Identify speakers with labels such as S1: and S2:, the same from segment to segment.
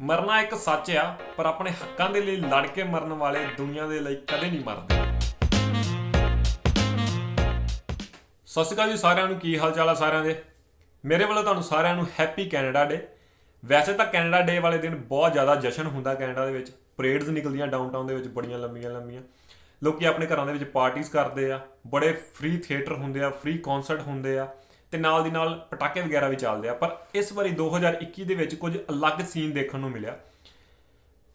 S1: ਮਰਨਾ ਇੱਕ ਸੱਚ ਆ, ਪਰ ਆਪਣੇ ਹੱਕਾਂ ਦੇ ਲਈ ਲੜ ਕੇ ਮਰਨ ਵਾਲੇ ਦੁਨੀਆ ਦੇ ਲਈ ਕਦੇ ਨਹੀਂ ਮਰਦੇ। ਸਤਿ ਸ਼੍ਰੀ ਅਕਾਲ ਜੀ ਸਾਰਿਆਂ ਨੂੰ, ਕੀ ਹਾਲ ਚਾਲ ਆ ਸਾਰਿਆਂ ਦੇ? ਮੇਰੇ ਵੱਲੋਂ ਤੁਹਾਨੂੰ ਸਾਰਿਆਂ ਨੂੰ ਹੈਪੀ ਕੈਨੇਡਾ ਡੇ ਵੈਸੇ ਤਾਂ ਕੈਨੇਡਾ ਡੇ ਵਾਲੇ ਦਿਨ ਬਹੁਤ ਜ਼ਿਆਦਾ ਜਸ਼ਨ ਹੁੰਦਾ ਕੈਨੇਡਾ ਦੇ ਵਿੱਚ। ਪਰੇਡਸ ਨਿਕਲਦੀਆਂ ਡਾਊਨਟਾਊਨ ਦੇ ਵਿੱਚ, ਬੜੀਆਂ ਲੰਮੀਆਂ ਲੰਮੀਆਂ। ਲੋਕੀ ਆਪਣੇ ਘਰਾਂ ਦੇ ਵਿੱਚ ਪਾਰਟੀਆਂ ਕਰਦੇ ਆ। ਬੜੇ ਫ੍ਰੀ ਥੀਏਟਰ ਹੁੰਦੇ ਆ ਫ੍ਰੀ ਕਨਸਰਟ ਹੁੰਦੇ ਆ। ਤੇ ਨਾਲ ਦੀ ਨਾਲ ਪਟਾਕੇ ਵਗੈਰਾ ਵੀ ਚੱਲਦੇ ਆ। ਪਰ ਇਸ ਵਾਰੀ 2021 ਦੇ ਵਿੱਚ ਕੁਝ ਅਲੱਗ ਸੀਨ ਦੇਖਣ ਨੂੰ ਮਿਲਿਆ।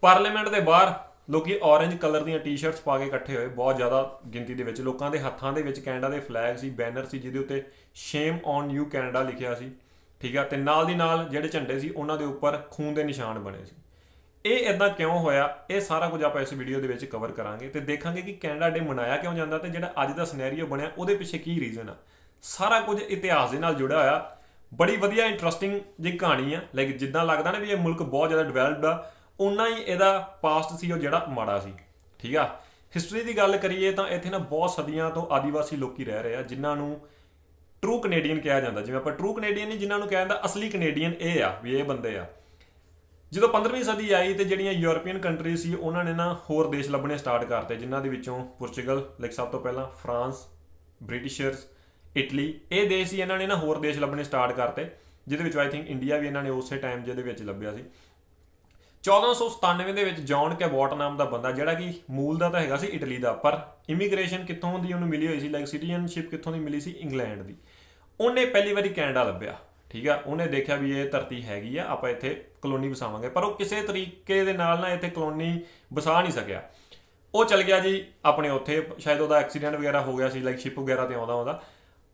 S1: ਪਾਰਲੀਮੈਂਟ ਦੇ ਬਾਹਰ ਲੋਕੀ orange ਕਲਰ ਦੀਆਂ ਟੀ-ਸ਼ਰਟਸ ਪਾ ਕੇ ਇਕੱਠੇ ਹੋਏ। ਬਹੁਤ ਜ਼ਿਆਦਾ ਗਿਣਤੀ ਦੇ ਵਿੱਚ ਲੋਕਾਂ ਦੇ ਹੱਥਾਂ ਦੇ ਵਿੱਚ ਕੈਨੇਡਾ ਦੇ ਫਲੈਗ ਸੀ ਬੈਨਰ ਸੀ, ਜਿਹਦੇ ਉੱਤੇ ਸ਼ੇਮ ਔਨ ਯੂ ਕੈਨੇਡਾ ਲਿਖਿਆ ਸੀ। ਠੀਕ ਆ? ਤੇ ਨਾਲ ਦੀ ਨਾਲ ਜਿਹੜੇ ਝੰਡੇ ਸੀ, ਉਹਨਾਂ ਦੇ ਉੱਪਰ ਖੂਨ ਦੇ ਨਿਸ਼ਾਨ ਬਣੇ ਸੀ। ਇਹ ਇਦਾਂ ਕਿਉਂ ਹੋਇਆ? ਇਹ ਸਾਰਾ ਕੁਝ ਆਪਾਂ ਇਸ ਵੀਡੀਓ ਦੇ ਵਿੱਚ ਕਵਰ ਕਰਾਂਗੇ ਤੇ ਦੇਖਾਂਗੇ ਕਿ ਕੈਨੇਡਾ ਡੇ ਮਨਾਇਆ ਕਿਉਂ ਜਾਂਦਾ ਤੇ ਜਿਹੜਾ ਅੱਜ ਦਾ ਸਿਨੈਰੀਓ ਬਣਿਆ, ਉਹਦੇ ਪਿੱਛੇ ਕੀ ਰੀਜ਼ਨ ਆ। ਸਾਰਾ ਕੁਝ ਇਤਿਹਾਸ ਦੇ ਨਾਲ ਜੁੜਿਆ ਹੋਇਆ। ਬੜੀ ਵਧੀਆ ਇੰਟਰਸਟਿੰਗ ਜਿਹੀ ਕਹਾਣੀ ਆ। ਲਾਈਕ ਜਿੱਦਾਂ ਲੱਗਦਾ ਨਾ ਵੀ ਇਹ ਮੁਲਕ ਬਹੁਤ ਜ਼ਿਆਦਾ ਡਿਵੈਲਪਡ ਆ ਉਨਾ ਹੀ ਇਹਦਾ ਪਾਸਟ ਸੀ ਉਹ ਜਿਹੜਾ ਮਾੜਾ ਸੀ। ਠੀਕ ਆ? ਹਿਸਟਰੀ ਦੀ ਗੱਲ ਕਰੀਏ ਤਾਂ ਇੱਥੇ ਨਾ ਬਹੁਤ ਸਦੀਆਂ ਤੋਂ ਆਦੀਵਾਸੀ ਲੋਕੀ ਰਹਿ ਰਹੇ ਆ, ਜਿਨ੍ਹਾਂ ਨੂੰ ਟਰੂ ਕੈਨੇਡੀਅਨ ਕਿਹਾ ਜਾਂਦਾ। ਜਿਵੇਂ ਆਪਾਂ ਟਰੂ ਕੈਨੇਡੀਅਨ ਨਹੀਂ, ਜਿਨ੍ਹਾਂ ਨੂੰ ਕਿਹਾ ਜਾਂਦਾ ਅਸਲੀ ਕੈਨੇਡੀਅਨ ਇਹ ਆ, ਵੀ ਇਹ ਬੰਦੇ ਆ। ਜਦੋਂ 15ਵੀਂ ਸਦੀ ਆਈ ਤੇ ਜਿਹੜੀਆਂ ਯੂਰਪੀਅਨ ਕੰਟਰੀ ਸੀ, ਉਹਨਾਂ ਨੇ ਨਾ ਹੋਰ ਦੇਸ਼ ਲੱਭਣੇ ਸਟਾਰਟ ਕਰਤੇ, ਜਿਨ੍ਹਾਂ ਦੇ ਵਿੱਚੋਂ ਪੁਰਤਗਾਲ ਲਾਈਕ ਸਭ ਤੋਂ ਪਹਿਲਾਂ ਫਰਾਂਸ ਬ੍ਰਿਟਿਸ਼ਰਸ ਇਟਲੀ, ਇਹ ਦੇਸ਼ ਹੀ ਇਹਨਾਂ ਨੇ ਨਾ ਹੋਰ ਦੇਸ਼ ਲੱਭਣੇ ਸਟਾਰਟ ਕਰਤੇ, ਜਿਹਦੇ ਵਿੱਚ ਆਈ ਥਿੰਕ ਇੰਡੀਆ ਵੀ ਇਹਨਾਂ ਨੇ ਉਸੇ ਟਾਈਮ ਜਿਹਦੇ ਵਿੱਚ ਲੱਭਿਆ ਸੀ। 1497 ਦੇ ਵਿੱਚ ਜੌਨ ਕੈਬੋਟ ਨਾਮ ਦਾ ਬੰਦਾ, ਜਿਹੜਾ ਕਿ ਮੂਲ ਦਾ ਤਾਂ ਹੈਗਾ ਸੀ ਇਟਲੀ ਦਾ, ਪਰ ਇਮੀਗ੍ਰੇਸ਼ਨ ਕਿੱਥੋਂ ਦੀ ਉਹਨੂੰ ਮਿਲੀ ਹੋਈ ਸੀ ਲਾਈਕ ਸਿਟੀਜ਼ਨਸ਼ਿਪ ਕਿੱਥੋਂ ਦੀ ਮਿਲੀ ਸੀ? ਇੰਗਲੈਂਡ ਦੀ। ਉਹਨੇ ਪਹਿਲੀ ਵਾਰੀ ਕੈਨੇਡਾ ਲੱਭਿਆ, ਠੀਕ ਆ? ਉਹਨੇ ਦੇਖਿਆ ਵੀ ਇਹ ਧਰਤੀ ਹੈਗੀ ਆ, ਆਪਾਂ ਇੱਥੇ ਕਲੋਨੀ ਵਸਾਵਾਂਗੇ, ਪਰ ਉਹ ਕਿਸੇ ਤਰੀਕੇ ਦੇ ਨਾਲ ਨਾ ਇੱਥੇ ਕਲੋਨੀ ਵਸਾ ਨਹੀਂ ਸਕਿਆ। ਉਹ ਚਲ ਗਿਆ ਜੀ ਆਪਣੇ ਉੱਥੇ, ਸ਼ਾਇਦ ਉਹਦਾ ਐਕਸੀਡੈਂਟ ਵਗੈਰਾ ਹੋ ਗਿਆ ਸੀ ਲਾਈਕ ਸ਼ਿਪ ਵਗੈਰਾ ਤੇ ਆਉਂਦਾ ਆਉਂਦਾ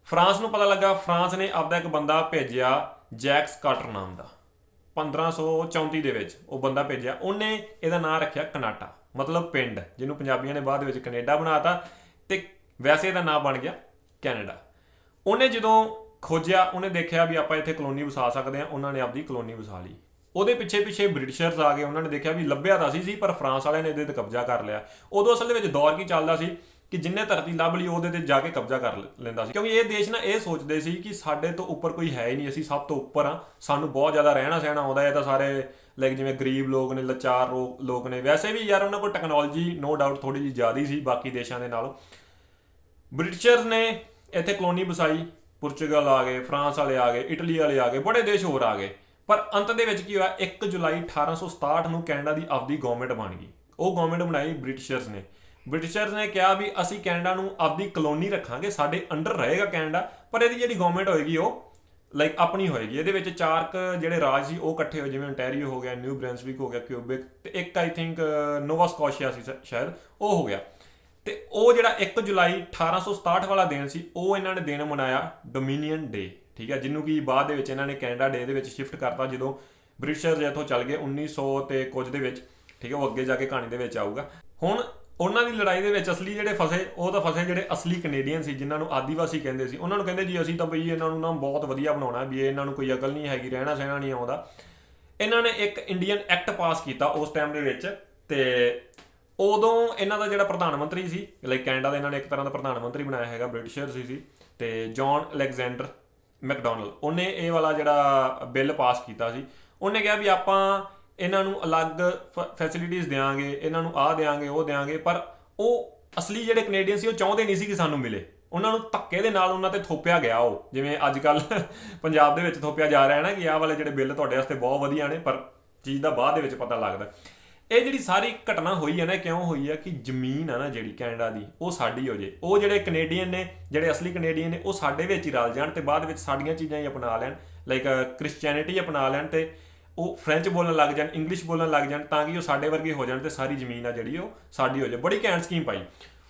S1: ਫਰਾਂਸ ਨੂੰ ਪਤਾ ਲੱਗਾ, ਫਰਾਂਸ ਨੇ ਆਪਦਾ ਇੱਕ ਬੰਦਾ ਭੇਜਿਆ ਜੈਕਸ ਕਾਟਰ ਨਾਮ ਦਾ। 1534 ਦੇ ਵਿੱਚ ਉਹ ਬੰਦਾ ਭੇਜਿਆ। ਉਹਨੇ ਇਹਦਾ ਨਾਮ ਰੱਖਿਆ ਕਨਾਟਾ, ਮਤਲਬ ਪਿੰਡ, ਜਿਹਨੂੰ ਪੰਜਾਬੀਆਂ ਨੇ ਬਾਅਦ ਵਿੱਚ ਕੈਨੇਡਾ ਬਣਾਤਾ ਤੇ ਵੈਸੇ ਇਹਦਾ ਨਾਮ ਬਣ ਗਿਆ ਕੈਨੇਡਾ। ਉਹਨੇ ਜਦੋਂ ਖੋਜਿਆ, ਉਹਨੇ ਦੇਖਿਆ ਵੀ ਆਪਾਂ ਇੱਥੇ ਕਲੋਨੀ ਵਸਾ ਸਕਦੇ ਆ ਉਹਨਾਂ ਨੇ ਆਪਦੀ ਕਲੋਨੀ ਵਸਾ ਲਈ। ਉਹਦੇ ਪਿੱਛੇ ਪਿੱਛੇ ਬ੍ਰਿਟਿਸ਼ਰਸ ਆ ਗਏ, ਉਹਨਾਂ ਨੇ ਦੇਖਿਆ ਵੀ ਲੱਭਿਆ ਤਾਂ ਸੀ ਸੀ, ਪਰ ਫਰਾਂਸ ਵਾਲਿਆਂ ਨੇ ਇਹਦੇ ਤੇ ਕਬਜ਼ਾ ਕਰ ਲਿਆ। ਉਦੋਂ ਅਸਲ ਦੇ ਵਿੱਚ ਦੌਰ ਕੀ ਚੱਲਦਾ ਸੀ? ਕਿ ਜਿੰਨੇ ਧਰਤੀ ਲੱਭ ਲਈ ਉਹਦੇ ਤੇ ਜਾ ਕੇ ਕਬਜ਼ਾ ਕਰ ਲੈਂਦਾ ਸੀ। ਕਿਉਂਕਿ ਇਹ ਦੇਸ਼ ਨਾ ਇਹ ਸੋਚਦੇ ਸੀ ਕਿ ਸਾਡੇ ਤੋਂ ਉੱਪਰ ਕੋਈ ਹੈ ਹੀ ਨਹੀਂ, ਅਸੀਂ ਸਭ ਤੋਂ ਉੱਪਰ ਆ ਸਾਨੂੰ ਬਹੁਤ ਜ਼ਿਆਦਾ ਰਹਿਣਾ ਸਹਿਣਾ ਆਉਂਦਾ ਹੈ। ਤਾਂ ਸਾਰੇ ਲਾਈਕ ਜਿਵੇਂ ਗਰੀਬ ਲੋਕ ਨੇ, ਲਾਚਾਰ ਲੋ- ਲੋਕ ਨੇ। ਵੈਸੇ ਵੀ ਯਾਰ ਉਹਨਾਂ ਕੋਲ ਟੈਕਨੋਲੋਜੀ ਨੋ ਡਾਊਟ ਥੋੜੀ ਜਿਹੀ ਜ਼ਿਆਦਾ ਸੀ ਬਾਕੀ ਦੇਸ਼ਾਂ ਦੇ ਨਾਲੋਂ। ਬ੍ਰਿਟਿਸ਼ਰਸ ਨੇ ਇੱਥੇ ਕਲੋਨੀ ਵਸਾਈ ਪੁਰਤਗਾਲ ਆ ਗਏ, ਫਰਾਂਸ ਵਾਲੇ ਆ ਗਏ, ਇਟਲੀ ਵਾਲੇ ਆ ਗਏ, ਬੜੇ ਦੇਸ਼ ਹੋਰ ਆ ਗਏ। ਪਰ ਅੰਤ ਦੇ ਵਿੱਚ ਕੀ ਹੋਇਆ? 1 ਜੁਲਾਈ 1867 ਨੂੰ ਕੈਨੇਡਾ ਦੀ ਆਪਦੀ ਗਵਰਨਮੈਂਟ ਬਣ ਗਈ। ਉਹ ਗਵਰਨਮੈਂਟ ਬਣਾਈ ਬ੍ਰਿਟਿਸ਼ਰਸ ਨੇ। ਬ੍ਰਿਟਿਸ਼ਰਸ ਨੇ ਕਿਹਾ ਵੀ ਅਸੀਂ ਕੈਨੇਡਾ ਨੂੰ ਆਪਦੀ ਕਲੋਨੀ ਰੱਖਾਂਗੇ, ਸਾਡੇ ਅੰਡਰ ਰਹੇਗਾ ਕੈਨੇਡਾ, ਪਰ ਇਹਦੀ ਜਿਹੜੀ ਗਵਰਨਮੈਂਟ ਹੋਏਗੀ ਉਹ ਲਾਈਕ ਆਪਣੀ ਹੋਏਗੀ। ਇਹਦੇ ਵਿੱਚ ਚਾਰ ਕੁ ਜਿਹੜੇ ਰਾਜ ਸੀ, ਉਹ ਇਕੱਠੇ ਹੋਏ, ਜਿਵੇਂ ontario ਹੋ ਗਿਆ ਨਿਊ ਬ੍ਰੈਂਸਵਿਕ ਹੋ ਗਿਆ ਕਿਊਬਿਕ ਤੇ ਇੱਕ ਆਈ ਥਿੰਕ ਨੋਵਾ ਸਕੋਸ਼ੀਆ ਸੀ ਸ਼ਾਇਦ, ਉਹ ਹੋ ਗਿਆ। ਤੇ ਉਹ ਜਿਹੜਾ 1 ਜੁਲਾਈ 1867 ਵਾਲਾ ਦਿਨ ਸੀ, ਉਹ ਇਹਨਾਂ ਨੇ ਦਿਨ ਮਨਾਇਆ ਡੋਮੀਨੀਅਨ ਡੇ ਠੀਕ ਹੈ, ਜਿਹਨੂੰ ਕਿ ਬਾਅਦ ਦੇ ਵਿੱਚ ਇਹਨਾਂ ਨੇ ਕੈਨੇਡਾ ਡੇ ਦੇ ਵਿੱਚ ਸ਼ਿਫਟ ਕਰਤਾ, ਜਦੋਂ ਬ੍ਰਿਟਿਸ਼ਰਸ ਇੱਥੋਂ ਚੱਲ ਗਏ 1900 ਤੇ ਕੁਝ ਦੇ ਵਿੱਚ, ਠੀਕ ਹੈ, ਉਹ ਅੱਗੇ ਜਾ ਕੇ ਕਹਾਣੀ ਦੇ ਵਿੱਚ ਆਊਗਾ। ਹੁਣ ਉਹਨਾਂ ਦੀ ਲੜਾਈ ਦੇ ਵਿੱਚ ਅਸਲੀ ਜਿਹੜੇ ਫਸੇ, ਉਹ ਤਾਂ ਫਸੇ ਜਿਹੜੇ ਅਸਲੀ ਕੈਨੇਡੀਅਨ ਸੀ, ਜਿਨ੍ਹਾਂ ਨੂੰ ਆਦੀਵਾਸੀ ਕਹਿੰਦੇ ਸੀ। ਉਹਨਾਂ ਨੂੰ ਕਹਿੰਦੇ ਜੀ, ਅਸੀਂ ਤਾਂ ਬਈ ਇਹਨਾਂ ਨੂੰ ਨਾ ਬਹੁਤ ਵਧੀਆ ਬਣਾਉਣਾ ਵੀ ਇਹਨਾਂ ਨੂੰ ਕੋਈ ਅਕਲ ਨਹੀਂ ਹੈਗੀ, ਰਹਿਣਾ ਸਹਿਣਾ ਨਹੀਂ ਆਉਂਦਾ। ਇਹਨਾਂ ਨੇ ਇੱਕ ਇੰਡੀਅਨ ਐਕਟ ਪਾਸ ਕੀਤਾ ਉਸ ਟਾਈਮ ਦੇ ਵਿੱਚ, ਤੇ ਉਦੋਂ ਇਹਨਾਂ ਦਾ ਜਿਹੜਾ ਪ੍ਰਧਾਨ ਮੰਤਰੀ ਸੀ ਲਾਈਕ ਕੈਨੇਡਾ ਦਾ ਇਹਨਾਂ ਨੇ ਇੱਕ ਤਰ੍ਹਾਂ ਦਾ ਪ੍ਰਧਾਨ ਮੰਤਰੀ ਬਣਾਇਆ ਹੈਗਾ ਬ੍ਰਿਟਿਸ਼ਰ ਸੀ ਸੀ, ਤੇ ਜੌਨ ਅਲੈਗਜ਼ੈਂਡਰ ਮੈਕਡੋਨਲਡ ਉਹਨੇ ਇਹ ਵਾਲਾ ਜਿਹੜਾ ਬਿੱਲ ਪਾਸ ਕੀਤਾ ਸੀ। ਉਹਨੇ ਕਿਹਾ ਵੀ ਆਪਾਂ ਇਹਨਾਂ ਨੂੰ ਅਲੱਗ ਫੈਸਿਲਿਟੀਆਂ ਦੇਾਂਗੇ ਇਹਨਾਂ ਨੂੰ ਆਹ ਦੇਾਂਗੇ ਉਹ ਦੇਾਂਗੇ ਪਰ ਉਹ ਅਸਲੀ ਜਿਹੜੇ ਕੈਨੇਡੀਅਨ ਸੀ, ਉਹ ਚਾਹੁੰਦੇ ਨਹੀਂ ਸੀ ਕਿ ਸਾਨੂੰ ਮਿਲੇ। ਉਹਨਾਂ ਨੂੰ ਧੱਕੇ ਦੇ ਨਾਲ ਉਹਨਾਂ ਤੇ ਥੋਪਿਆ ਗਿਆ ਉਹ। ਜਿਵੇਂ ਅੱਜ ਕੱਲ ਪੰਜਾਬ ਦੇ ਵਿੱਚ ਥੋਪਿਆ ਜਾ ਰਿਹਾ ਹੈ ਨਾ ਕਿ ਆਹ ਵਾਲੇ ਜਿਹੜੇ ਬਿੱਲ ਤੁਹਾਡੇ ਵਾਸਤੇ ਬਹੁਤ ਵਧੀਆ ਨੇ, ਪਰ ਚੀਜ਼ ਦਾ ਬਾਅਦ ਦੇ ਵਿੱਚ ਪਤਾ ਲੱਗਦਾ। ਇਹ ਜਿਹੜੀ ਸਾਰੀ ਘਟਨਾ ਹੋਈ ਹੈ ਨਾ ਕਿਉਂ ਹੋਈ ਹੈ ਕਿ ਜ਼ਮੀਨ ਆ ਨਾ ਜਿਹੜੀ ਕੈਨੇਡਾ ਦੀ, ਉਹ ਸਾਡੀ ਹੋ ਜੇ। ਉਹ ਜਿਹੜੇ ਕੈਨੇਡੀਅਨ ਨੇ, ਜਿਹੜੇ ਅਸਲੀ ਕੈਨੇਡੀਅਨ ਨੇ, ਉਹ ਸਾਡੇ ਵਿੱਚ ਹੀ ਰਲ ਜਾਣ ਤੇ ਬਾਅਦ ਵਿੱਚ ਸਾਡੀਆਂ ਚੀਜ਼ਾਂ ਹੀ ਅਪਣਾ ਲੈਣ ਲਾਈਕ ਕ੍ਰਿਸਚੀਅਨਿਟੀ ਅਪਣਾ ਲੈਣ ਤੇ ਉਹ ਫ੍ਰੈਂਚ ਬੋਲਣ ਲੱਗ ਜਾਣ ਇੰਗਲਿਸ਼ ਬੋਲਣ ਲੱਗ ਜਾਣ, ਤਾਂ ਕਿ ਉਹ ਸਾਡੇ ਵਰਗੇ ਹੋ ਜਾਣ ਤੇ ਸਾਰੀ ਜ਼ਮੀਨ ਆ ਜਿਹੜੀ ਉਹ ਸਾਡੀ ਹੋ ਜਾਵੇ ਬੜੀ ਘੈਂਟ ਸਕੀਮ ਪਾਈ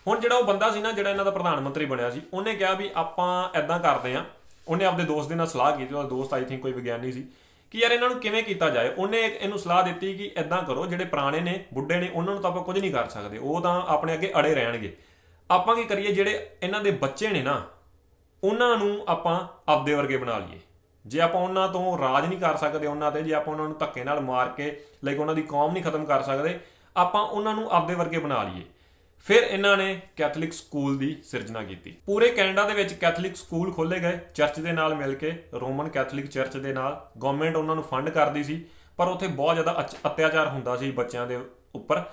S1: ਹੁਣ ਜਿਹੜਾ ਉਹ ਬੰਦਾ ਸੀ ਨਾ, ਜਿਹੜਾ ਇਹਨਾਂ ਦਾ ਪ੍ਰਧਾਨ ਮੰਤਰੀ ਬਣਿਆ ਸੀ, ਉਹਨੇ ਕਿਹਾ ਵੀ ਆਪਾਂ ਐਦਾਂ ਕਰਦੇ ਆ ਉਹਨੇ ਆਪਦੇ ਦੋਸਤ ਦੇ ਨਾਲ ਸਲਾਹ ਕੀਤੀ, ਉਹਦਾ ਦੋਸਤ ਆਈ ਥਿੰਕ ਕੋਈ ਵਿਗਿਆਨੀ ਸੀ, ਕਿ ਯਾਰ ਇਹਨਾਂ ਨੂੰ ਕਿਵੇਂ ਕੀਤਾ ਜਾਏ? ਉਹਨੇ ਇਹਨੂੰ ਸਲਾਹ ਦਿੱਤੀ ਕਿ ਐਦਾਂ ਕਰੋ, ਜਿਹੜੇ ਪੁਰਾਣੇ ਨੇ, ਬੁੱਢੇ ਨੇ, ਉਹਨਾਂ ਨੂੰ ਤਾਂ ਆਪਾਂ ਕੁਝ ਨਹੀਂ ਕਰ ਸਕਦੇ। ਉਹ ਤਾਂ ਆਪਣੇ ਅੱਗੇ ਅੜੇ ਰਹਿਣਗੇ। ਆਪਾਂ ਕੀ ਕਰੀਏ, ਜਿਹੜੇ ਇਹਨਾਂ ਦੇ ਬੱਚੇ ਨੇ ਨਾ, ਉਹਨਾਂ ਨੂੰ ਆਪਾਂ ਆਪਦੇ ਵਰਗੇ ਬਣਾ ਲਈਏ। ਜੇ ਆਪਾਂ ਉਹਨਾਂ ਤੋਂ ਰਾਜ ਨਹੀਂ ਕਰ ਸਕਦੇ, ਉਹਨਾਂ ਤੇ, ਜੇ ਆਪਾਂ ਉਹਨਾਂ ਨੂੰ ਧੱਕੇ ਨਾਲ ਮਾਰ ਕੇ ਲਾਈਕ ਉਹਨਾਂ ਦੀ ਕੌਮ ਨਹੀਂ ਖਤਮ ਕਰ ਸਕਦੇ, ਆਪਾਂ ਉਹਨਾਂ ਨੂੰ ਆਪਦੇ ਵਰਗੇ ਬਣਾ ਲਈਏ। ਫਿਰ ਇਹਨਾਂ ਨੇ ਕੈਥੋਲਿਕ ਸਕੂਲ ਦੀ ਸਿਰਜਣਾ ਕੀਤੀ। ਪੂਰੇ ਕੈਨੇਡਾ ਦੇ ਵਿੱਚ ਕੈਥੋਲਿਕ ਸਕੂਲ ਖੋਲੇ ਗਏ, ਚਰਚ ਦੇ ਨਾਲ ਮਿਲ ਕੇ, ਰੋਮਨ ਕੈਥੋਲਿਕ ਚਰਚ ਦੇ ਨਾਲ। ਗਵਰਨਮੈਂਟ ਉਹਨਾਂ ਨੂੰ ਫੰਡ ਕਰਦੀ ਸੀ, ਪਰ ਉੱਥੇ ਬਹੁਤ ਜ਼ਿਆਦਾ ਅਚ- ਅਤਿਆਚਾਰ ਹੁੰਦਾ ਸੀ ਬੱਚਿਆਂ ਦੇ ਉੱਪਰ,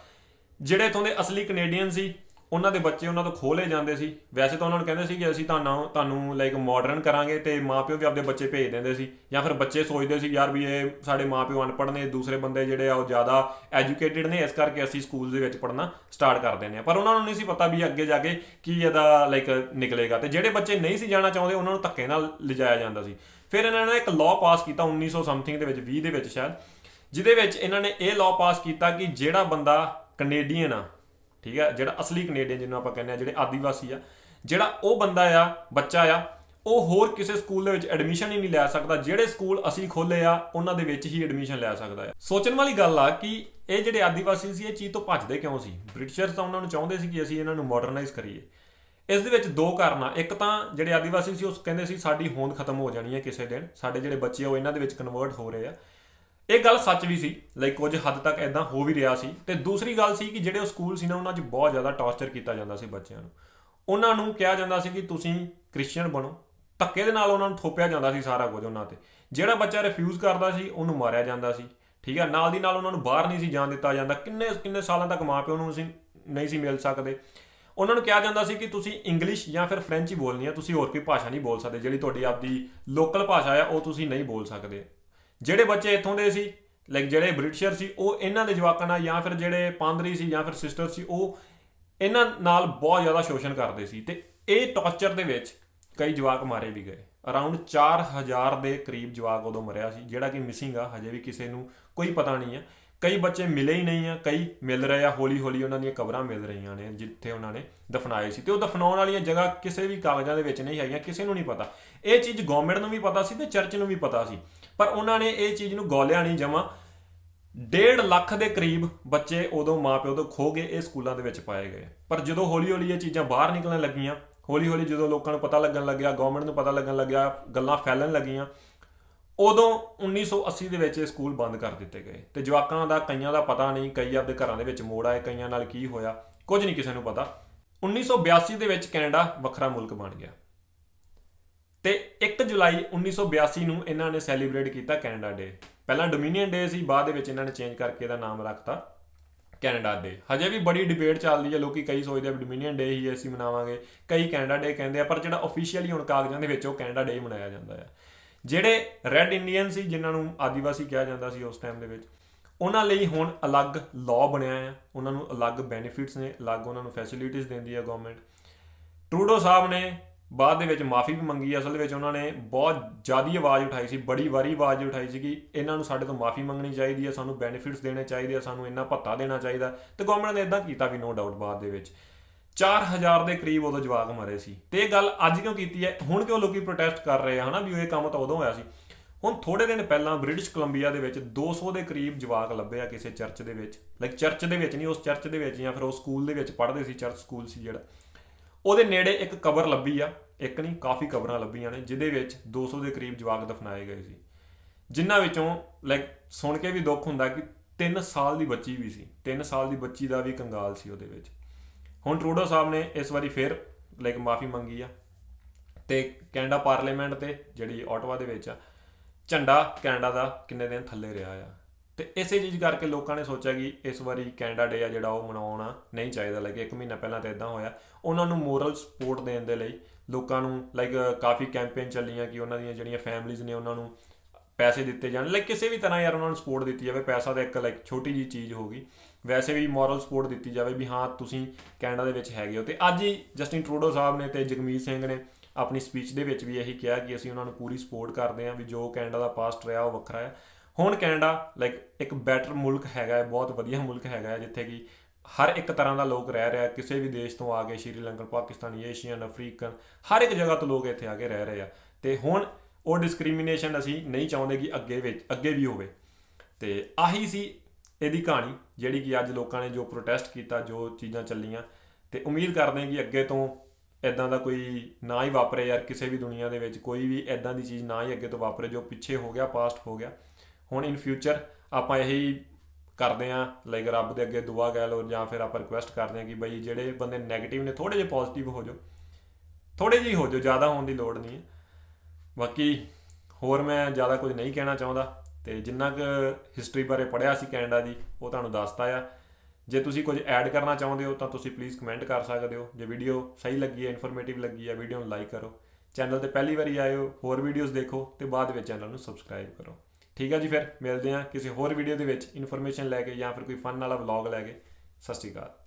S1: ਜਿਹੜੇ ਇਥੋਂ ਦੇ ਅਸਲੀ ਕੈਨੇਡੀਅਨ ਸੀ ਉਹਨਾਂ ਦੇ ਬੱਚੇ ਉਹਨਾਂ ਤੋਂ ਖੋਲੇ ਜਾਂਦੇ ਸੀ। ਵੈਸੇ ਤਾਂ ਉਹਨਾਂ ਨੂੰ ਕਹਿੰਦੇ ਸੀ ਕਿ ਅਸੀਂ ਤੁਹਾਨੂੰ ਤੁਹਾਨੂੰ ਲਾਈਕ ਮਾਡਰਨ ਕਰਾਂਗੇ ਤੇ ਮਾਪਿਓ ਵੀ ਆਪਦੇ ਬੱਚੇ ਭੇਜ ਦਿੰਦੇ ਸੀ। ਜਾਂ ਫਿਰ ਬੱਚੇ ਸੋਚਦੇ ਸੀ, ਯਾਰ ਵੀ ਇਹ ਸਾਡੇ ਮਾਪਿਓ ਅਨਪੜ੍ਹ ਨੇ, ਦੂਸਰੇ ਬੰਦੇ ਜਿਹੜੇ ਆ ਉਹ ਜ਼ਿਆਦਾ ਐਜੂਕੇਟਿਡ ਨੇ, ਇਸ ਕਰਕੇ ਅਸੀਂ ਸਕੂਲ ਦੇ ਵਿੱਚ ਪੜ੍ਹਨਾ ਸਟਾਰਟ ਕਰ ਦਿੰਦੇ ਆ ਪਰ ਉਹਨਾਂ ਨੂੰ ਨਹੀਂ ਸੀ ਪਤਾ ਵੀ ਅੱਗੇ ਜਾ ਕੇ ਕੀ ਇਹਦਾ ਲਾਈਕ ਨਿਕਲੇਗਾ ਤੇ ਜਿਹੜੇ ਬੱਚੇ ਨਹੀਂ ਸੀ ਜਾਣਾ ਚਾਹੁੰਦੇ, ਉਹਨਾਂ ਨੂੰ ਧੱਕੇ ਨਾਲ ਲਿਜਾਇਆ ਜਾਂਦਾ ਸੀ। ਫਿਰ ਇਹਨਾਂ ਨੇ ਇੱਕ ਲਾਅ ਪਾਸ ਕੀਤਾ 1900 ਸਮਥਿੰਗ ਦੇ ਵਿੱਚ 20 ਦੇ ਵਿੱਚ ਸ਼ਾਇਦ, ਜਿਹਦੇ ਵਿੱਚ ਇਹਨਾਂ ਨੇ ਇਹ ਲਾਅ ਪਾਸ ਕੀਤਾ ਕਿ ਜਿਹੜਾ ਬੰਦਾ ਕੈਨੇਡੀਅਨ ਆ ਠੀਕ ਹੈ ਜਿਹੜਾ ਅਸਲੀ ਕੈਨੇਡੀਅਨ ਜਿਹਨੂੰ ਆਪਾਂ ਕਹਿੰਦੇ ਆ, ਜਿਹੜੇ ਆਦੀਵਾਸੀ ਆ, ਜਿਹੜਾ ਉਹ ਬੰਦਾ ਆ, ਬੱਚਾ ਆ, ਉਹ ਹੋਰ ਕਿਸੇ ਸਕੂਲ ਦੇ ਵਿੱਚ ਐਡਮਿਸ਼ਨ ਹੀ ਨਹੀਂ ਲੈ ਸਕਦਾ। ਜਿਹੜੇ ਸਕੂਲ ਅਸੀਂ ਖੋਲੇ ਆ, ਉਹਨਾਂ ਦੇ ਵਿੱਚ ਹੀ ਐਡਮਿਸ਼ਨ ਲੈ ਸਕਦਾ ਆ। ਸੋਚਣ ਵਾਲੀ ਗੱਲ ਆ ਕਿ ਇਹ ਜਿਹੜੇ ਆਦੀਵਾਸੀ ਸੀ, ਇਹ ਚੀਜ਼ ਤੋਂ ਭੱਜਦੇ ਕਿਉਂ ਸੀ? ਬ੍ਰਿਟਿਸ਼ਰਸ ਤਾਂ ਉਹਨਾਂ ਨੂੰ ਚਾਹੁੰਦੇ ਸੀ ਕਿ ਅਸੀਂ ਇਹਨਾਂ ਨੂੰ ਮਾਡਰਨਾਈਜ਼ ਕਰੀਏ। ਇਸ ਦੇ ਵਿੱਚ ਦੋ ਕਾਰਨ ਆ। ਇੱਕ ਤਾਂ ਜਿਹੜੇ ਆਦੀਵਾਸੀ ਸੀ, ਉਹ ਕਹਿੰਦੇ ਸੀ, ਸਾਡੀ ਹੋਂਦ ਖਤਮ ਹੋ ਜਾਣੀ ਹੈ ਕਿਸੇ ਦਿਨ। ਸਾਡੇ ਜਿਹੜੇ ਬੱਚੇ ਆ, ਉਹ ਇਹਨਾਂ ਦੇ ਵਿੱਚ ਕਨਵਰਟ ਹੋ ਰਹੇ ਆ। ਇਹ ਗੱਲ ਸੱਚ ਵੀ ਸੀ ਲਾਈਕ ਕੁਝ ਹੱਦ ਤੱਕ ਐਦਾਂ ਹੋ ਵੀ ਰਿਹਾ ਸੀ। ਤੇ ਦੂਸਰੀ ਗੱਲ ਸੀ ਕਿ ਜਿਹੜੇ ਉਹ ਸਕੂਲ ਸੀ ਨਾ, ਉਹਨਾਂ 'ਚ ਬਹੁਤ ਜ਼ਿਆਦਾ ਟੌਰਚਰ ਕੀਤਾ ਜਾਂਦਾ ਸੀ ਬੱਚਿਆਂ ਨੂੰ। ਉਹਨਾਂ ਨੂੰ ਕਿਹਾ ਜਾਂਦਾ ਸੀ ਕਿ ਤੁਸੀਂ ਕ੍ਰਿਸਚੀਅਨ ਬਣੋ। ਧੱਕੇ ਦੇ ਨਾਲ ਉਹਨਾਂ ਨੂੰ ਥੋਪਿਆ ਜਾਂਦਾ ਸੀ ਸਾਰਾ ਕੁਝ ਉਹਨਾਂ ਤੇ। ਜਿਹੜਾ ਬੱਚਾ ਰਿਫਿਊਜ਼ ਕਰਦਾ ਸੀ, ਉਹਨੂੰ ਮਾਰਿਆ ਜਾਂਦਾ ਸੀ। ਠੀਕ ਹੈ ਨਾਲ ਦੀ ਨਾਲ ਉਹਨਾਂ ਨੂੰ ਬਾਹਰ ਨਹੀਂ ਸੀ ਜਾਣ ਦਿੱਤਾ ਜਾਂਦਾ। ਕਿੰਨੇ ਕਿੰਨੇ ਸਾਲਾਂ ਤੱਕ ਮਾਪਿਓ ਨੂੰ ਸੀ, ਨਹੀਂ ਸੀ ਮਿਲ ਸਕਦੇ। ਉਹਨਾਂ ਨੂੰ ਕਿਹਾ ਜਾਂਦਾ ਸੀ ਕਿ ਤੁਸੀਂ ਇੰਗਲਿਸ਼ ਜਾਂ ਫਿਰ ਫ੍ਰੈਂਚ ਹੀ ਬੋਲਣੀ ਹੈ ਤੁਸੀਂ ਹੋਰ ਕੋਈ ਭਾਸ਼ਾ ਨਹੀਂ ਬੋਲ ਸਕਦੇ। ਜਿਹੜੀ ਤੁਹਾਡੀ ਆਪਦੀ ਲੋਕਲ ਭਾਸ਼ਾ ਆ, ਉਹ ਤੁਸੀਂ ਨਹੀਂ ਬੋਲ ਸਕਦੇ। ਜਿਹੜੇ ਬੱਚੇ ਇੱਥੋਂ ਦੇ ਸੀ ਲਾਈਕ ਜਿਹੜੇ ਬ੍ਰਿਟਿਸ਼ਰ ਸੀ, ਉਹ ਇਹਨਾਂ ਦੇ ਜਵਾਕਾਂ ਨਾਲ ਜਾਂ ਫਿਰ ਜਿਹੜੇ ਪਾਂਦਰੀ ਸੀ ਜਾਂ ਫਿਰ ਸਿਸਟਰ ਸੀ, ਉਹ ਇਹਨਾਂ ਨਾਲ ਬਹੁਤ ਜ਼ਿਆਦਾ ਸ਼ੋਸ਼ਣ ਕਰਦੇ ਸੀ ਤੇ ਇਹ ਟੌਰਚਰ ਦੇ ਵਿੱਚ ਕਈ ਜਵਾਕ ਮਾਰੇ ਵੀ ਗਏ। ਅਰਾਊਂਡ 4000 ਦੇ ਕਰੀਬ ਜਵਾਕ ਉਦੋਂ ਮਰਿਆ ਸੀ, ਜਿਹੜਾ ਕਿ ਮਿਸਿੰਗ ਆ, ਹਜੇ ਵੀ ਕਿਸੇ ਨੂੰ ਕੋਈ ਪਤਾ ਨਹੀਂ ਆ। ਕਈ ਬੱਚੇ ਮਿਲੇ ਹੀ ਨਹੀਂ ਆ, ਕਈ ਮਿਲ ਰਹੇ ਆ ਹੌਲੀ ਹੌਲੀ ਉਹਨਾਂ ਦੀਆਂ ਕਬਰਾਂ ਮਿਲ ਰਹੀਆਂ ਨੇ ਜਿੱਥੇ ਉਹਨਾਂ ਨੇ ਦਫਨਾਏ ਸੀ। ਤੇ ਉਹ ਦਫਨਾਉਣ ਵਾਲੀਆਂ ਜਗ੍ਹਾ ਕਿਸੇ ਵੀ ਕਾਗਜ਼ਾਂ ਦੇ ਵਿੱਚ ਨਹੀਂ ਹੈਗੀਆਂ, ਕਿਸੇ ਨੂੰ ਨਹੀਂ ਪਤਾ। ਇਹ ਚੀਜ਼ ਗਵਰਨਮੈਂਟ ਨੂੰ ਵੀ ਪਤਾ ਸੀ ਤੇ ਚਰਚ ਨੂੰ ਵੀ ਪਤਾ ਸੀ। ਪਰ ਉਹਨਾਂ ਨੇ ਇਹ ਚੀਜ਼ ਨੂੰ ਗੋਲਿਆ ਨਹੀਂ ਜਮਾ। 1.5 ਲੱਖ ਦੇ ਕਰੀਬ ਬੱਚੇ ਉਦੋਂ ਮਾਪਿਓ ਤੋਂ ਖੋ ਗਏ ਇਹ ਸਕੂਲਾਂ ਦੇ ਵਿੱਚ ਪਾਏ ਗਏ। ਪਰ ਜਦੋਂ ਹੌਲੀ ਹੌਲੀ ਇਹ ਚੀਜ਼ਾਂ ਬਾਹਰ ਨਿਕਲਣ ਲੱਗੀਆਂ ਹੌਲੀ ਹੌਲੀ ਜਦੋਂ ਲੋਕਾਂ ਨੂੰ ਪਤਾ ਲੱਗਣ ਲੱਗਿਆ ਗਵਰਨਮੈਂਟ ਨੂੰ ਪਤਾ ਲੱਗਣ ਲੱਗਿਆ, ਗੱਲਾਂ ਫੈਲਣ ਲੱਗੀਆਂ, ਉਦੋਂ 1980 ਦੇ ਵਿੱਚ ਇਹ ਸਕੂਲ ਬੰਦ ਕਰ ਦਿੱਤੇ ਗਏ। ਤੇ ਜਵਾਕਾਂ ਦਾ, ਕਈਆਂ ਦਾ ਪਤਾ ਨਹੀਂ, ਕਈ ਆਪਦੇ ਘਰਾਂ ਦੇ ਵਿੱਚ ਮੋੜ ਆਏ, ਕਈਆਂ ਨਾਲ ਕੀ ਹੋਇਆ, ਕੁਝ ਨਹੀਂ ਕਿਸੇ ਨੂੰ ਪਤਾ। 1982 ਦੇ ਵਿੱਚ ਕੈਨੇਡਾ ਵੱਖਰਾ ਮੁਲਕ ਬਣ ਗਿਆ। ਤੇ 1 ਜੁਲਾਈ 1982 ਨੂੰ ਇਹਨਾਂ ਨੇ ਸੈਲੀਬ੍ਰੇਟ ਕੀਤਾ ਕੈਨੇਡਾ ਡੇ। ਪਹਿਲਾਂ ਡੋਮੀਨੀਅਨ ਡੇ ਸੀ, ਬਾਅਦ ਦੇ ਵਿੱਚ ਇਹਨਾਂ ਨੇ ਚੇਂਜ ਕਰਕੇ ਇਹਦਾ ਨਾਮ ਰੱਖਤਾ ਕੈਨੇਡਾ ਡੇ। ਹਜੇ ਵੀ ਬੜੀ ਡਿਬੇਟ ਚੱਲਦੀ ਹੈ, ਲੋਕੀ ਕਈ ਸੋਚਦੇ ਆ ਡੋਮੀਨੀਅਨ ਡੇ ਹੀ ਅਸੀਂ ਮਨਾਵਾਂਗੇ। ਕਈ ਕੈਨੇਡਾ ਡੇ ਕਹਿੰਦੇ ਆ, ਪਰ ਜਿਹੜਾ ਅਫੀਸ਼ੀਅਲੀ ਹੁਣ ਕਾਗਜ਼ਾਂ ਦੇ ਵਿੱਚ ਉਹ ਕੈਨੇਡਾ ਡੇ ਹੀ ਮਨਾਇਆ ਜਾਂਦਾ ਹੈ ਜਿਹੜੇ ਰੈੱਡ ਇੰਡੀਅਨ ਸੀ, ਜਿਨ੍ਹਾਂ ਨੂੰ ਆਦੀਵਾਸੀ ਕਿਹਾ ਜਾਂਦਾ ਸੀ ਉਸ ਟਾਈਮ ਦੇ ਵਿੱਚ, ਉਹਨਾਂ ਲਈ ਹੁਣ ਅਲੱਗ ਲਾਅ ਬਣਿਆ ਹੈ ਉਹਨਾਂ ਨੂੰ ਅਲੱਗ ਬੈਨੀਫਿਟਸ ਨੇ, ਅਲੱਗ ਉਹਨਾਂ ਨੂੰ ਫੈਸਿਲਿਟੀਆਂ ਦਿੰਦੀ ਹੈ ਗਵਰਨਮੈਂਟ ਟਰੂਡੋ ਸਾਹਿਬ ਨੇ ਬਾਅਦ ਦੇ ਵਿੱਚ ਮਾਫੀ ਵੀ ਮੰਗੀ, ਅਸਲ ਵਿੱਚ ਉਹਨਾਂ ਨੇ ਬਹੁਤ ਜ਼ਿਆਦੀ ਆਵਾਜ਼ ਉਠਾਈ ਸੀ, ਬੜੀ ਵਾਰੀ ਆਵਾਜ਼ ਉਠਾਈ ਸੀ ਕਿ ਇਹਨਾਂ ਨੂੰ ਸਾਡੇ ਤੋਂ ਮਾਫੀ ਮੰਗਣੀ ਚਾਹੀਦੀ ਹੈ ਸਾਨੂੰ ਬੈਨੀਫਿਟਸ ਦੇਣੇ ਚਾਹੀਦੇ ਆ, ਸਾਨੂੰ ਇੰਨਾ ਭੱਤਾ ਦੇਣਾ ਚਾਹੀਦਾ ਤੇ ਗਵਰਨਮੈਂਟ ਨੇ ਇਦਾਂ ਕੀਤਾ ਵੀ ਨੋ ਡਾਊਟ ਬਾਅਦ ਦੇ ਵਿੱਚ। 4000 ਦੇ ਕਰੀਬ ਉਦੋਂ ਜਵਾਕ ਮਰੇ ਸੀ ਤੇ ਇਹ ਗੱਲ ਅੱਜ ਕਿਉਂ ਕੀਤੀ ਹੈ? ਹੁਣ ਕਿਉਂ ਲੋਕੀ ਪ੍ਰੋਟੈਸਟ ਕਰ ਰਹੇ ਆ, ਹਨਾ, ਵੀ ਇਹ ਕੰਮ ਤਾਂ ਉਦੋਂ ਹੋਇਆ ਸੀ? ਹੁਣ ਥੋੜੇ ਦਿਨ ਪਹਿਲਾਂ ਬ੍ਰਿਟਿਸ਼ ਕੋਲੰਬੀਆ ਦੇ ਵਿੱਚ 200 ਦੇ ਕਰੀਬ ਜਵਾਕ ਲੱਭਿਆ ਕਿਸੇ ਚਰਚ ਦੇ ਵਿੱਚ ਲਾਈਕ ਚਰਚ ਦੇ ਵਿੱਚ ਨਹੀਂ, ਉਸ ਚਰਚ ਦੇ ਵਿੱਚ ਜਾਂ ਫਿਰ ਉਸ ਸਕੂਲ ਦੇ ਵਿੱਚ ਪੜ੍ਹਦੇ ਸੀ ਚਰਚ ਸਕੂਲ ਸੀ ਜਿਹੜਾ। ਉਹਦੇ ਨੇੜੇ ਇੱਕ ਕਬਰ ਲੱਭੀ ਆ ਇੱਕ ਨਹੀਂ, ਕਾਫੀ ਕਬਰਾਂ ਲੱਭੀਆਂ ਨੇ, ਜਿਹਦੇ ਵਿੱਚ 200 ਦੇ ਕਰੀਬ ਜਵਾਕ ਦਫਨਾਏ ਗਏ ਸੀ। ਜਿਨ੍ਹਾਂ ਵਿੱਚੋਂ ਲਾਈਕ ਸੁਣ ਕੇ ਵੀ ਦੁੱਖ ਹੁੰਦਾ ਕਿ 3 ਸਾਲ ਦੀ ਬੱਚੀ ਵੀ ਸੀ 3 ਸਾਲ ਦੀ ਬੱਚੀ ਦਾ ਵੀ ਕੰਗਾਲ ਸੀ ਉਹਦੇ ਵਿੱਚ। ਹੁਣ ਟਰੂਡੋ ਸਾਹਿਬ ਨੇ ਇਸ ਵਾਰੀ ਫੇਰ ਲਾਈਕ ਮਾਫੀ ਮੰਗੀ ਆ, ਤੇ ਕੈਨੇਡਾ ਪਾਰਲੀਮੈਂਟ ਤੇ ਜਿਹੜੀ ਆਟਵਾ ਦੇ ਵਿੱਚ ਆ, ਝੰਡਾ ਕੈਨੇਡਾ ਦਾ ਕਿੰਨੇ ਦਿਨ ਥੱਲੇ ਰਿਹਾ ਆ। ਤੇ ਇਸੇ ਚੀਜ਼ ਕਰਕੇ ਲੋਕਾਂ ਨੇ ਸੋਚਿਆ ਕਿ ਇਸ ਵਾਰੀ ਕੈਨੇਡਾ ਡੇ ਆ ਜਿਹੜਾ ਉਹ ਮਨਾਉਣਾ ਨਹੀਂ ਚਾਹੀਦਾ ਲਾਈਕ ਇੱਕ ਮਹੀਨਾ ਪਹਿਲਾਂ ਤਾਂ ਇਦਾਂ ਹੋਇਆ। ਉਹਨਾਂ ਨੂੰ ਮੋਰਲ ਸਪੋਰਟ ਦੇਣ ਦੇ ਲਈ ਲੋਕਾਂ ਨੂੰ ਲਾਈਕ ਕਾਫੀ ਕੈਂਪੇਨ ਚੱਲੀਆਂ ਕਿ ਉਹਨਾਂ ਦੀਆਂ ਜਿਹੜੀਆਂ ਫੈਮਲੀਆਂ ਨੇ ਉਹਨਾਂ ਨੂੰ ਪੈਸੇ ਦਿੱਤੇ ਜਾਣ। ਲਾਈਕ ਕਿਸੇ ਵੀ ਤਰ੍ਹਾਂ ਯਾਰ ਉਹਨਾਂ ਨੂੰ ਸਪੋਰਟ ਦਿੱਤੀ ਜਾਵੇ, ਪੈਸਾ ਤਾਂ ਇੱਕ ਲਾਈਕ ਛੋਟੀ ਜੀ ਚੀਜ਼ ਹੋਗੀ ਵੈਸੇ ਵੀ ਮੋਰਲ ਸਪੋਰਟ ਦਿੱਤੀ ਜਾਵੇ ਵੀ ਹਾਂ, ਤੁਸੀਂ ਕੈਨੇਡਾ ਦੇ ਵਿੱਚ ਹੈਗੇ ਹੋ। ਤੇ ਅੱਜ ਹੀ ਜਸਟਿਨ ਟਰੂਡੋ ਸਾਹਿਬ ਨੇ ਤੇ ਜਗਮੀਤ ਸਿੰਘ ਨੇ ਆਪਣੀ ਸਪੀਚ ਦੇ ਵਿੱਚ ਵੀ ਇਹੀ ਕਿਹਾ ਕਿ ਅਸੀਂ ਉਹਨਾਂ ਨੂੰ ਪੂਰੀ ਸਪੋਰਟ ਕਰਦੇ ਹਾਂ ਵੀ ਜੋ ਕੈਨੇਡਾ ਦਾ ਪਾਸਟ ਰਿਹਾ, ਉਹ ਵੱਖਰਾ ਹੈ। ਹੁਣ ਕੈਨੇਡਾ ਲਾਈਕ ਇੱਕ ਬੈਟਰ ਮੁਲਕ ਹੈਗਾ ਹੈ, ਬਹੁਤ ਵਧੀਆ ਮੁਲਕ ਹੈਗਾ ਹੈ, ਜਿੱਥੇ ਕਿ ਹਰ ਇੱਕ ਤਰ੍ਹਾਂ ਦਾ ਲੋਕ ਰਹਿ ਰਿਹਾ, ਕਿਸੇ ਵੀ ਦੇਸ਼ ਤੋਂ ਆ ਕੇ Sri Lankan Pakistani, Asian, African, ਹਰ ਇੱਕ ਜਗ੍ਹਾ ਤੋਂ ਲੋਕ ਇੱਥੇ ਆ ਕੇ ਰਹਿ ਰਹੇ ਆ। ਤੇ ਹੁਣ ਉਹ ਡਿਸਕ੍ਰਿਮੀਨੇਸ਼ਨ ਅਸੀਂ ਨਹੀਂ ਚਾਹੁੰਦੇ ਕਿ ਅੱਗੇ ਵਿੱਚ, ਅੱਗੇ ਵੀ ਹੋਵੇ। ਤੇ ਆਹੀ ਸੀ ਇਹਦੀ ਕਹਾਣੀ, ਜਿਹੜੀ ਕਿ ਅੱਜ ਲੋਕਾਂ ਨੇ ਜੋ ਪ੍ਰੋਟੈਸਟ ਕੀਤਾ, ਜੋ ਚੀਜ਼ਾਂ ਚੱਲੀਆਂ। ਤੇ ਉਮੀਦ ਕਰਦੇ ਹਾਂ ਕਿ ਅੱਗੇ ਤੋਂ ਇਦਾਂ ਦਾ ਕੋਈ ਨਾ ਹੀ ਵਾਪਰੇ ਯਾਰ, ਕਿਸੇ ਵੀ ਦੁਨੀਆ ਦੇ ਵਿੱਚ ਕੋਈ ਵੀ ਇਦਾਂ ਦੀ ਚੀਜ਼ ਨਾ ਹੀ ਅੱਗੇ ਤੋਂ ਵਾਪਰੇ, ਜੋ ਪਿੱਛੇ ਹੋ ਗਿਆ ਪਾਸਟ ਹੋ ਗਿਆ। ਹੁਣ ਇਨ ਫਿਊਚਰ ਆਪਾਂ ਇਹੀ ਕਰਦੇ ਆ ਲਾਈਕ ਰੱਬ ਦੇ ਅੱਗੇ ਦੁਆ ਕਹਿ ਲਓ ਜਾਂ ਫਿਰ ਆਪਾਂ ਰਿਕੁਐਸਟ ਕਰਦੇ ਆ ਕਿ ਬਈ ਜਿਹੜੇ ਬੰਦੇ 네ਗੇਟਿਵ ਨੇ ਥੋੜੇ ਜਿਹਾ ਪੋਜ਼ਿਟਿਵ ਹੋ ਜਾਓ। ਥੋੜੇ ਜਿਹੀ ਹੋ ਜਾਓ, ਜ਼ਿਆਦਾ ਹੋਣ ਦੀ ਲੋੜ ਨਹੀਂ ਹੈ। ਬਾਕੀ ਹੋਰ ਮੈਂ ਜ਼ਿਆਦਾ ਕੁਝ ਨਹੀਂ ਕਹਿਣਾ ਚਾਹੁੰਦਾ ਤੇ ਜਿੰਨਾ ਕੁ ਹਿਸਟਰੀ ਬਾਰੇ ਪੜਿਆ ਸੀ ਕੈਨੇਡਾ ਦੀ, ਉਹ ਤੁਹਾਨੂੰ ਦੱਸਤਾ ਆ। ਜੇ ਤੁਸੀਂ ਕੁਝ ਐਡ ਕਰਨਾ ਚਾਹੁੰਦੇ ਹੋ ਤਾਂ ਤੁਸੀਂ ਪਲੀਜ਼ ਕਮੈਂਟ ਕਰ ਸਕਦੇ ਹੋ। ਜੇ ਵੀਡੀਓ ਸਹੀ ਲੱਗੀ ਹੈ ਇਨਫੋਰਮੇਟਿਵ ਲੱਗੀ ਹੈ ਵੀਡੀਓ ਨੂੰ ਲਾਈਕ ਕਰੋ। ਚੈਨਲ ਤੇ ਪਹਿਲੀ ਵਾਰੀ ਆਏ ਹੋ, ਹੋਰ ਵੀਡੀਓਜ਼ ਦੇਖੋ ਤੇ ਬਾਅਦ ਵਿੱਚ ਚੈਨਲ ਨੂੰ ਸਬਸਕ੍ਰਾਈਬ ਕਰੋ। ਠੀਕ ਹੈ ਜੀ ਫਿਰ, ਮਿਲਦੇ ਹਾਂ ਕਿਸੇ ਹੋਰ ਵੀਡੀਓ ਦੇ ਵਿੱਚ ਇਨਫੋਰਮੇਸ਼ਨ ਲੈ ਕੇ ਜਾਂ ਫਿਰ ਕੋਈ ਫਨ ਵਾਲਾ ਵਲੌਗ ਲੈ ਕੇ। ਸਤਿ ਸ਼੍ਰੀ ਅਕਾਲ।